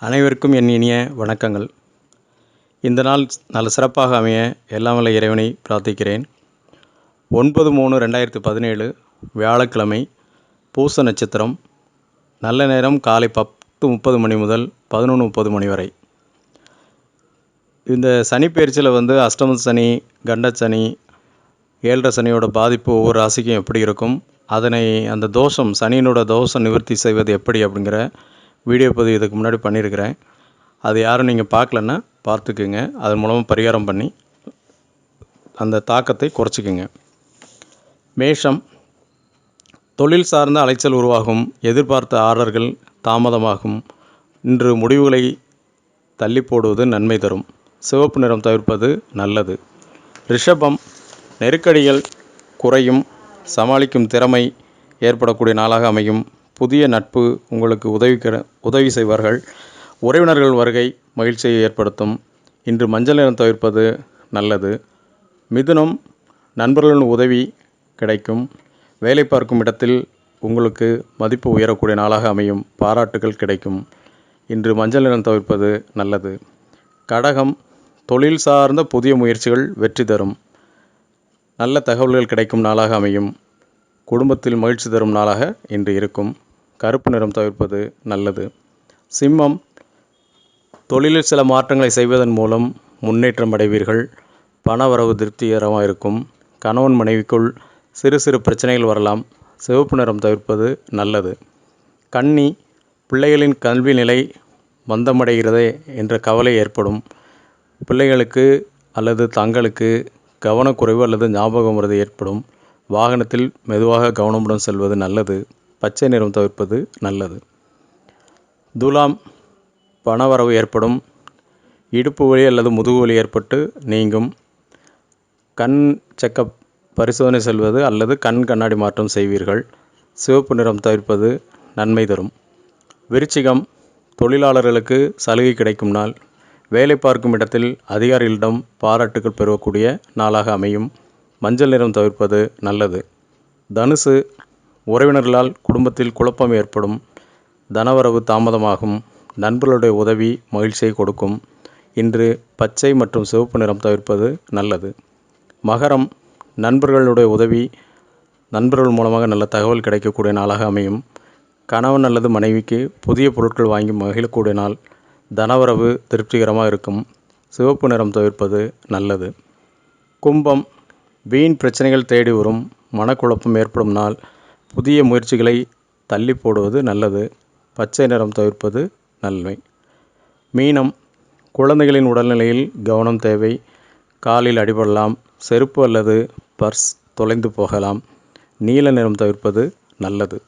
அனைவருக்கும் என் இனிய வணக்கங்கள். இந்த நாள் நல்ல சிறப்பாக அமைய எல்லாம் வல்ல இறைவனை பிரார்த்திக்கிறேன். ஒன்பது மூணு ரெண்டாயிரத்து பதினேழு வியாழக்கிழமை பூச நட்சத்திரம். நல்ல நேரம் காலை பத்து முப்பது மணி முதல் பதினொன்று முப்பது மணி வரை. இந்த சனி பயிற்சியில் வந்து அஷ்டம சனி கண்ட சனி ஏழரை சனியோட பாதிப்பு ஒவ்வொரு ராசிக்கும் எப்படி இருக்கும்? அதனை அந்த தோஷம் சனியினோட தோஷம் நிவர்த்தி செய்வது எப்படி அப்படிங்கிற வீடியோ பதிவு இதுக்கு முன்னாடி பண்ணியிருக்கிறேன். அது யாரும் நீங்கள் பார்க்கலன்னா பார்த்துக்குங்க. அதன் மூலமாக பரிகாரம் பண்ணி அந்த தாக்கத்தை குறைச்சிக்குங்க. மேஷம். தொழில் சார்ந்த அலைச்சல் உருவாகும். எதிர்பார்த்த ஆர்டர்கள் தாமதமாகும். இன்று முடிவுகளை தள்ளி போடுவது நன்மை தரும். சிவப்பு நிறம் தவிர்ப்பது நல்லது. ரிஷபம். நெருக்கடிகள் குறையும். சமாளிக்கும் திறமை ஏற்படக்கூடிய நாளாக அமையும். புதிய நட்பு உங்களுக்கு உதவி உதவி செய்வார்கள். உறவினர்கள் வருகை மகிழ்ச்சியை ஏற்படுத்தும். இன்று மஞ்சள் நிறம் தவிர்ப்பது நல்லது. மிதுனம் நண்பர்களின் உதவி கிடைக்கும். வேலை பார்க்கும் இடத்தில் உங்களுக்கு மதிப்பு உயரக்கூடிய நாளாக அமையும். பாராட்டுகள் கிடைக்கும். இன்று மஞ்சள் நிறம் தவிர்ப்பது நல்லது. கடகம் தொழில் சார்ந்த புதிய முயற்சிகள் வெற்றி தரும். நல்ல தகவல்கள் கிடைக்கும் நாளாக அமையும். குடும்பத்தில் மகிழ்ச்சி தரும் நாளாக இன்று இருக்கும். கருப்பு நிறம் தவிர்ப்பது நல்லது. சிம்மம் தொழிலில் சில மாற்றங்களை செய்வதன் மூலம் முன்னேற்றம் அடைவீர்கள். பணவரவு திருப்திகரமாக இருக்கும். கணவன் மனைவிக்குள் சிறு சிறு பிரச்சனைகள் வரலாம். சிவப்பு நிறம் தவிர்ப்பது நல்லது. கன்னி பிள்ளைகளின் கல்வி நிலை மந்தமடைகிறதே என்ற கவலை ஏற்படும். பிள்ளைகளுக்கு அல்லது தங்களுக்கு கவனக்குறைவு அல்லது ஞாபகம் மறதி ஏற்படும். வாகனத்தில் மெதுவாக கவனமுடன் செல்வது நல்லது. பச்சை நிறம் தவிர்ப்பது நல்லது. துலாம் பணவரவு ஏற்படும். இடுப்பு வலி அல்லது முதுகு வலி ஏற்பட்டு நீங்கும். கண் செக்கப் பரிசோதனை செல்வது அல்லது கண் கண்ணாடி மாற்றம் செய்வீர்கள். சிவப்பு நிறம் தவிர்ப்பது நன்மை தரும். விருச்சிகம் தொழிலாளர்களுக்கு சலுகை கிடைக்கும் நாள். வேலை பார்க்கும் இடத்தில் அதிகாரிகளிடம் பாராட்டுகள் பெறக்கூடிய நாளாக அமையும். மஞ்சள் நிறம் தவிர்ப்பது நல்லது. தனுசு உறவினர்களால் குடும்பத்தில் குழப்பம் ஏற்படும் தனவரவு தாமதமாகும் நண்பர்களுடைய உதவி மகிழ்ச்சியை கொடுக்கும். இன்று பச்சை மற்றும் சிவப்பு நிறம் தவிர்ப்பது நல்லது. மகரம் நண்பர்களுடைய உதவி நண்பர்கள் மூலமாக நல்ல தகவல் கிடைக்கக்கூடிய நாளாக அமையும். கணவன் அல்லது மனைவிக்கு புதிய பொருட்கள் வாங்கி மகிழக்கூடிய நாள் தனவரவு திருப்திகரமாக இருக்கும். சிவப்பு நிறம் தவிர்ப்பது நல்லது. கும்பம் வீண் பிரச்சனைகள் தேடி வரும் மனக்குழப்பம் ஏற்படும் நாள் புதிய முயற்சிகளை தள்ளி போடுவது நல்லது. பச்சை நிறம் தவிர்ப்பது நன்மை. மீனம் குழந்தைகளின் உடல்நிலையில் கவனம் தேவை. காலில் அடிபடலாம் செருப்பு அல்லது பர்ஸ் தொலைந்து போகலாம். நீல நிறம் தவிர்ப்பது நல்லது.